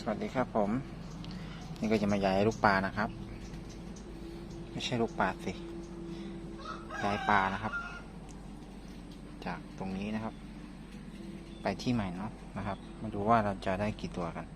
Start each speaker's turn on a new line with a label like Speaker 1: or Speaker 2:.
Speaker 1: สวัสดีครับผม นี่ก็จะมาย้ายลูกปลานะครับ ไม่ใช่ลูกปลาสิ ย้ายปลานะครับ จากตรงนี้นะครับ ไปที่ใหม่เนาะนะครับ มาดูว่าเราจะได้กี่ตัวกัน